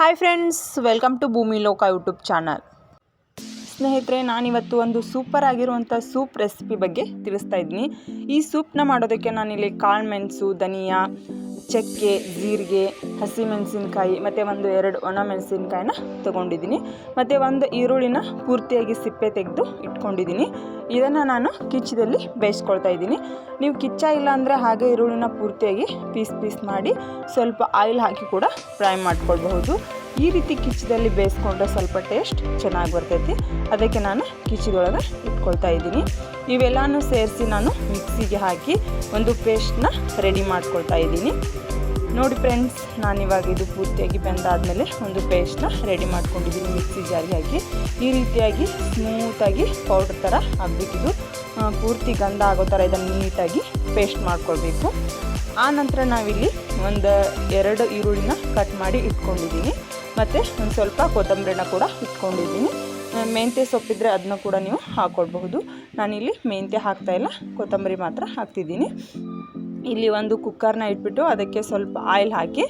Hi friends welcome to ಭೂಮಿ ಲೋಕ YouTube channel ಸ್ನೇಹಿತರೆ, ನಾನಿವತ್ತು ಒಂದು ಸೂಪರ್ ಆಗಿರುವಂಥ ಸೂಪ್ ರೆಸಿಪಿ ಬಗ್ಗೆ ತಿಳಿಸ್ತಾ ಇದ್ದೀನಿ. ಈ ಸೂಪ್ನ ಮಾಡೋದಕ್ಕೆ ನಾನಿಲ್ಲಿ ಕಾಳು ಮೆಣಸು, ಧನಿಯಾ ಚಕ್ಕೆ, ಜೀರಿಗೆ ಹಸಿಮೆಣಸಿನ್ಕಾಯಿ ಮತ್ತು ಒಂದು ಎರಡು ಒಣ ಮೆಣಸಿನ್ಕಾಯಿನ ತೊಗೊಂಡಿದ್ದೀನಿ. ಮತ್ತು ಒಂದು ಈರುಳ್ಳಿನ ಪೂರ್ತಿಯಾಗಿ ಸಿಪ್ಪೆ ತೆಗೆದು ಇಟ್ಕೊಂಡಿದ್ದೀನಿ. ಇದನ್ನು ನಾನು ಕಿಚ್ಚದಲ್ಲಿ ಬೇಯಿಸ್ಕೊಳ್ತಾ ಇದ್ದೀನಿ. ನೀವು ಕಿಚ್ಚ ಇಲ್ಲ ಅಂದರೆ ಹಾಗೆ ಈರುಳ್ಳಿನ ಪೂರ್ತಿಯಾಗಿ ಪೀಸ್ ಪೀಸ್ ಮಾಡಿ ಸ್ವಲ್ಪ ಆಯಿಲ್ ಹಾಕಿ ಕೂಡ ಫ್ರೈ ಮಾಡ್ಕೊಳ್ಬಹುದು. ಈ ರೀತಿ ಕಿಚ್ಚದಲ್ಲಿ ಬೇಯಿಸ್ಕೊಂಡ್ರೆ ಸ್ವಲ್ಪ ಟೇಸ್ಟ್ ಚೆನ್ನಾಗಿ ಬರ್ತೈತಿ. ಅದಕ್ಕೆ ನಾನು ಕಿಚ್ಚಿದೊಳಗೆ ಇಟ್ಕೊಳ್ತಾ ಇದ್ದೀನಿ. ಇವೆಲ್ಲನೂ ಸೇರಿಸಿ ನಾನು ಮಿಕ್ಸಿಗೆ ಹಾಕಿ ಒಂದು ಪೇಸ್ಟ್ನ ರೆಡಿ ಮಾಡ್ಕೊಳ್ತಾ ಇದ್ದೀನಿ. ನೋಡಿ ಫ್ರೆಂಡ್ಸ್, ನಾನಿವಾಗ ಇದು ಪೂರ್ತಿಯಾಗಿ ಬೆಂದಾದಮೇಲೆ ಒಂದು ಪೇಸ್ಟ್ನ ರೆಡಿ ಮಾಡ್ಕೊಂಡಿದ್ದೀನಿ ಮಿಕ್ಸಿ ಜಾರಿಗೆ ಹಾಕಿ. ಈ ರೀತಿಯಾಗಿ ಸ್ಮೂತಾಗಿ ಪೌಡ್ರ್ ಥರ ಆಗಬೇಕಿದು ಪೂರ್ತಿ ಗಂಧ ಆಗೋ ಥರ ಇದನ್ನು ನೀಟಾಗಿ ಪೇಸ್ಟ್ ಮಾಡ್ಕೊಳ್ಬೇಕು. ಆ ನಂತರ ನಾವಿಲ್ಲಿ ಒಂದು ಎರಡು ಈರುಳ್ಳಿನ ಕಟ್ ಮಾಡಿ ಇಟ್ಕೊಂಡಿದ್ದೀನಿ. ಮತ್ತು ಒಂದು ಸ್ವಲ್ಪ ಕೊತ್ತಂಬರಿನ ಕೂಡ ಇಟ್ಕೊಂಡಿದ್ದೀನಿ. ಮೆಂತ್ಯ ಸೊಪ್ಪಿದ್ರೆ ಅದನ್ನ ಕೂಡ ನೀವು ಹಾಕ್ಕೊಳ್ಬಹುದು ನಾನಿಲ್ಲಿ ಮೆಂತ್ಯ ಹಾಕ್ತಾಯಿಲ್ಲ ಕೊತ್ತಂಬರಿ ಮಾತ್ರ ಹಾಕ್ತಿದ್ದೀನಿ. ಇಲ್ಲಿ ಒಂದು ಕುಕ್ಕರ್ನ ಇಟ್ಬಿಟ್ಟು ಅದಕ್ಕೆ ಸ್ವಲ್ಪ ಆಯಿಲ್ ಹಾಕಿ,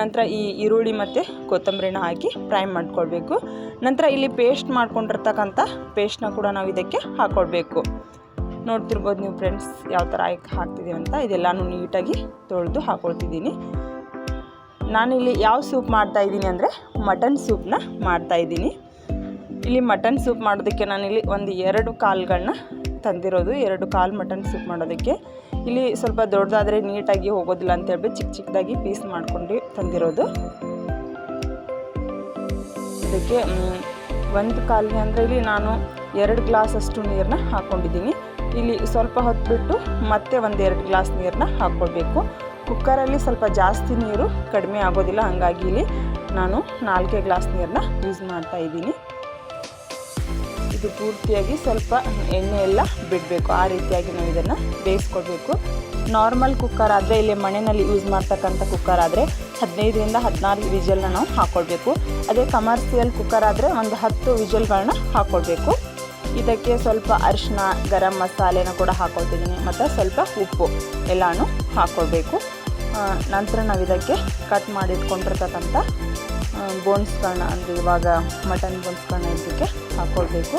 ನಂತರ ಈ ಈರುಳ್ಳಿ ಮತ್ತು ಕೊತ್ತಂಬರಿನ ಹಾಕಿ ಫ್ರೈ ಮಾಡ್ಕೊಳ್ಬೇಕು. ನಂತರ ಇಲ್ಲಿ ಪೇಸ್ಟ್ ಮಾಡ್ಕೊಂಡಿರ್ತಕ್ಕಂಥ ಪೇಸ್ಟ್ನ ಕೂಡ ನಾವು ಇದಕ್ಕೆ ಹಾಕ್ಕೊಳ್ಬೇಕು ನೋಡ್ತಿರ್ಬೋದು ನೀವು ಫ್ರೆಂಡ್ಸ್ ಯಾವ ಥರ ಹಾಕ್ತಿದ್ದೀವಿ ಅಂತ. ಇದೆಲ್ಲನೂ ನೀಟಾಗಿ ತೊಳೆದು ಹಾಕ್ಕೊಳ್ತಿದ್ದೀನಿ ನಾನಿಲ್ಲಿ ಯಾವ ಸೂಪ್ ಮಾಡ್ತಾ ಇದ್ದೀನಿ ಅಂದರೆ ಮಟನ್ ಸೂಪ್ನ ಮಾಡ್ತಾಯಿದ್ದೀನಿ ಇಲ್ಲಿ ಮಟನ್ ಸೂಪ್ ಮಾಡೋದಕ್ಕೆ ನಾನಿಲ್ಲಿ ಒಂದು ಎರಡು ಕಾಲುಗಳನ್ನ ತಂದಿರೋದು. ಎರಡು ಕಾಲು ಮಟನ್ ಸೂಪ್ ಮಾಡೋದಕ್ಕೆ. ಇಲ್ಲಿ ಸ್ವಲ್ಪ ದೊಡ್ಡದಾದರೆ ನೀಟಾಗಿ ಹೋಗೋದಿಲ್ಲ ಅಂತ ಹೇಳ್ಬಿಟ್ಟು ಚಿಕ್ಕ ಚಿಕ್ಕದಾಗಿ ಪೀಸ್ ಮಾಡ್ಕೊಂಡು ತಂದಿರೋದು. ಅದಕ್ಕೆ ಒಂದು ಕಾಲಿಗೆ ಅಂದರೆ ಇಲ್ಲಿ ನಾನು ಎರಡು ಗ್ಲಾಸ್ ಅಷ್ಟು ನೀರನ್ನ ಹಾಕ್ಕೊಂಡಿದ್ದೀನಿ ಇಲ್ಲಿ ಸ್ವಲ್ಪ ಹೊತ್ತು ಬಿಟ್ಟು ಮತ್ತೆ ಒಂದೆರಡು ಗ್ಲಾಸ್ ನೀರನ್ನ ಹಾಕ್ಕೊಳ್ಬೇಕು ಕುಕ್ಕರಲ್ಲಿ ಸ್ವಲ್ಪ ಜಾಸ್ತಿ ನೀರು ಕಡಿಮೆ ಆಗೋದಿಲ್ಲ, ಹಾಗಾಗಿ ಇಲ್ಲಿ ನಾನು ನಾಲ್ಕೇ ಗ್ಲಾಸ್ ನೀರನ್ನ ಯೂಸ್ ಮಾಡ್ತಾ ಇದ್ದೀನಿ. ಇದು ಪೂರ್ತಿಯಾಗಿ ಸ್ವಲ್ಪ ಎಣ್ಣೆ ಎಲ್ಲ ಬಿಡಬೇಕು. ಆ ರೀತಿಯಾಗಿ ನಾವು ಇದನ್ನು ಬೇಯಿಸ್ಕೊಳ್ಬೇಕು ನಾರ್ಮಲ್ ಕುಕ್ಕರ್ ಆದರೆ ಇಲ್ಲಿ ಮನೆಯಲ್ಲಿ ಯೂಸ್ ಮಾಡ್ತಕ್ಕಂಥ ಕುಕ್ಕರ್ ಆದರೆ ಹದಿನೈದರಿಂದ ಹದಿನಾರು ವಿಜಲ್ನ ನಾವು ಹಾಕ್ಕೊಳ್ಬೇಕು ಅದೇ ಕಮರ್ಷಿಯಲ್ ಕುಕ್ಕರ್ ಆದರೆ ಒಂದು ಹತ್ತು ವಿಜಲ್ಗಳನ್ನ ಹಾಕ್ಕೊಳ್ಬೇಕು ಇದಕ್ಕೆ ಸ್ವಲ್ಪ ಅರಿಶಿನ ಗರಂ ಮಸಾಲೆನ ಕೂಡ ಹಾಕೊಳ್ತಿದ್ದೀನಿ. ಮತ್ತು ಸ್ವಲ್ಪ ಉಪ್ಪು ಎಲ್ಲನೂ ಹಾಕ್ಕೊಳ್ಬೇಕು ನಂತರ ನಾವು ಇದಕ್ಕೆ ಕಟ್ ಮಾಡಿಟ್ಕೊಂಡಿರ್ತಕ್ಕಂಥ ಬೋನ್ಸ್ಗಳನ್ನ ಅಂದರೆ ಇವಾಗ ಮಟನ್ ಬೋನ್ಸ್ಗಳನ್ನ ಇದಕ್ಕೆ ಹಾಕ್ಕೊಳ್ಬೇಕು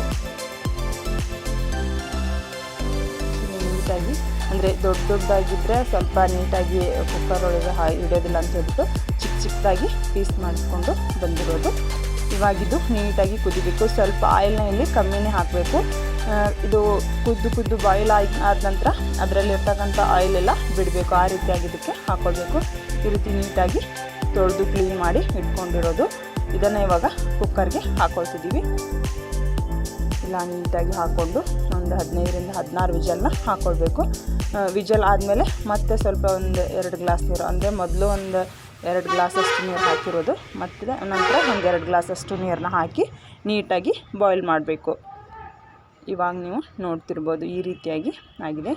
ನೀಟಾಗಿ, ಅಂದರೆ ದೊಡ್ಡ ದೊಡ್ಡದಾಗಿದ್ದರೆ ಸ್ವಲ್ಪ ನೀಟಾಗಿ ಕುಕ್ಕರ್ ಒಳಗೆ ಹಾ ಇಡೋದಿಲ್ಲ ಅಂತ ಹೇಳ್ಬಿಟ್ಟು ಚಿಕ್ಕ ಚಿಕ್ಕದಾಗಿ ಪೀಸ್ ಮಾಡಿಸ್ಕೊಂಡು ಬಂದಿರೋದು. ಇವಾಗಿದು ನೀಟಾಗಿ ಕುದಿಬೇಕು. ಸ್ವಲ್ಪ ಆಯಿಲ್ನ ಇಲ್ಲಿ ಕಮ್ಮಿನೇ ಹಾಕಬೇಕು. ಇದು ಕುದ್ದು ಕುದ್ದು ಬಾಯ್ಲ್ ಆಗಿ ಆದ ನಂತರ ಅದರಲ್ಲಿ ಇರ್ತಕ್ಕಂಥ ಆಯಿಲೆಲ್ಲ ಬಿಡಬೇಕು. ಆ ರೀತಿಯಾಗಿ ಇದಕ್ಕೆ ಹಾಕ್ಕೊಳ್ಬೇಕು ಈ ರೀತಿ ನೀಟಾಗಿ ತೊಳೆದು ಕ್ಲೀನ್ ಮಾಡಿ ಇಟ್ಕೊಂಡಿರೋದು. ಇದನ್ನು ಇವಾಗ ಕುಕ್ಕರ್ಗೆ ಹಾಕ್ಕೊಳ್ತಿದ್ದೀವಿ ಇಲ್ಲ ನೀಟಾಗಿ ಹಾಕ್ಕೊಂಡು ಒಂದು ಹದಿನೈದರಿಂದ ಹದಿನಾರು ವಿಜಲ್ನ ಹಾಕ್ಕೊಳ್ಬೇಕು ವಿಜಲ್ ಆದಮೇಲೆ ಮತ್ತೆ ಸ್ವಲ್ಪ ಒಂದು ಎರಡು ಗ್ಲಾಸ್ ನೀರು, ಅಂದರೆ ಮೊದಲು ಒಂದು ಎರಡು ಗ್ಲಾಸಷ್ಟು ನೀರು ಹಾಕಿರೋದು. ಮತ್ತು ನಂತರ ಒಂದು ಎರಡು ಗ್ಲಾಸಷ್ಟು ನೀರನ್ನ ಹಾಕಿ ನೀಟಾಗಿ ಬಾಯ್ಲ್ ಮಾಡಬೇಕು. ಇವಾಗ ನೀವು ನೋಡ್ತಿರ್ಬೋದು ಈ ರೀತಿಯಾಗಿ ಆಗಿದೆ.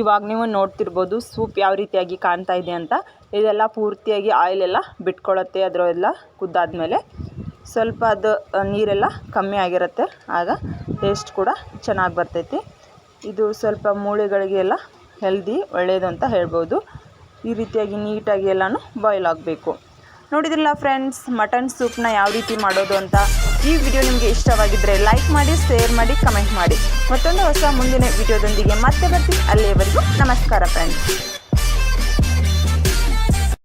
ಇವಾಗ ನೀವು ನೋಡ್ತಿರ್ಬೋದು ಸೂಪ್ ಯಾವ ರೀತಿಯಾಗಿ ಕಾಣ್ತಾ ಇದೆ ಅಂತ. ಇದೆಲ್ಲ ಪೂರ್ತಿಯಾಗಿ ಆಯಿಲೆಲ್ಲ ಬಿಟ್ಕೊಳ್ಳುತ್ತೆ ಅದರೆಲ್ಲ ಕುದ್ದಾದ್ಮೇಲೆ. ಸ್ವಲ್ಪ ಅದು ನೀರೆಲ್ಲ ಕಮ್ಮಿ ಆಗಿರುತ್ತೆ. ಆಗ ಟೇಸ್ಟ್ ಕೂಡ ಚೆನ್ನಾಗಿ ಬರ್ತೈತಿ. ಇದು ಸ್ವಲ್ಪ ಮೂಳೆಗಳಿಗೆಲ್ಲ ಹೆಲ್ದಿ ಒಳ್ಳೆಯದು ಅಂತ ಹೇಳ್ಬೋದು. ಈ ರೀತಿಯಾಗಿ ನೀಟಾಗಿ ಎಲ್ಲನೂ ಬಾಯ್ಲ್ ಆಗಬೇಕು. ನೋಡಿದ್ರಲ್ಲ ಫ್ರೆಂಡ್ಸ್ ಮಟನ್ ಸೂಪ್ನ ಯಾವ ರೀತಿ ಮಾಡೋದು ಅಂತ? ಈ ವಿಡಿಯೋ ನಿಮಗೆ ಇಷ್ಟವಾಗಿದ್ದರೆ ಲೈಕ್ ಮಾಡಿ ಶೇರ್ ಮಾಡಿ ಕಮೆಂಟ್ ಮಾಡಿ. ಮತ್ತೊಂದು ಹೊಸ ಮುಂದಿನ ವಿಡಿಯೋದೊಂದಿಗೆ ಮತ್ತೆ ಬರ್ತೀನಿ. ಅಲ್ಲಿಯವರೆಗೂ ನಮಸ್ಕಾರ ಫ್ರೆಂಡ್ಸ್